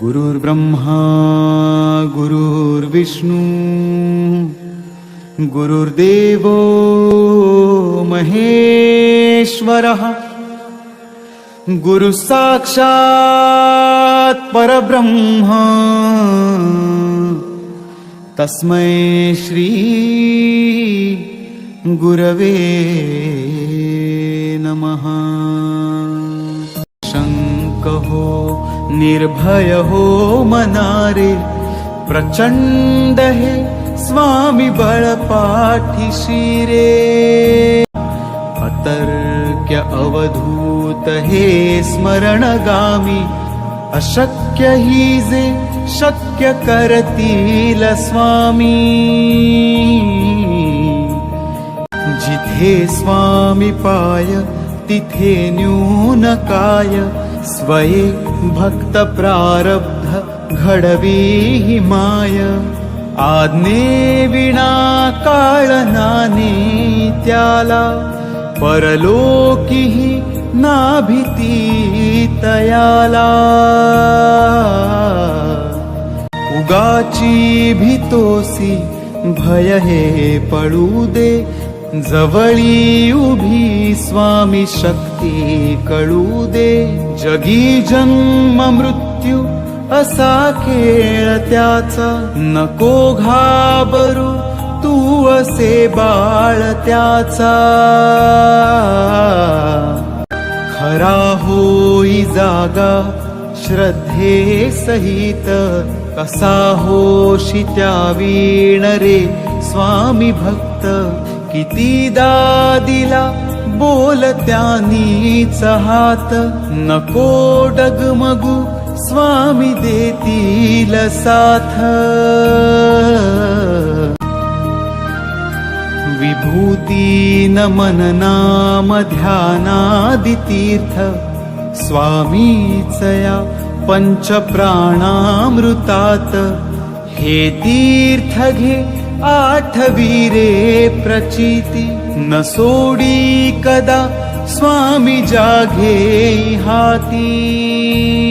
गुरुर्ब्रह्मा गुरुर्विष्णू गुरुर्देवो महेश्वरः गुरु साक्षात् परब्रह्म। तस्मै श्री गुरवे हो निर्भय हो मनारे प्रचंड हे स्वामी बळपाठीशी रे अतर्क्य अवधूत हे स्मरणगामी अशक्य हि जे शक्य करतील स्वामी। जिथे स्वामी पाय तिथे न्यून काय स्वये भक्त प्रारब्ध घडवी हि माय। आज्ञे विना काळ नाने त्याला। परलोकीही नाभिती तयाला उगाची भीतोसी भय हे पळू दे। जवळी उभी स्वामी शक्ती कळू दे. जगी जन्म मृत्यू असा खेळ त्याचा. नको घाबरू तू असे बाळ त्याचा. खरा होई जागा श्रद्धे सहित कसा होशी त्या वीण रे स्वामी भक्त. कितीदा दिला बोल त्यानीच हात. नको डगमगू स्वामी देतील साथ. विभूती नमन नाम ध्यानादि तीर्थ स्वामीचया पंच प्राणामृतात हे तीर्थ घे आठवी रे प्रचिती। न सोडी कदा स्वामी जाघे हाती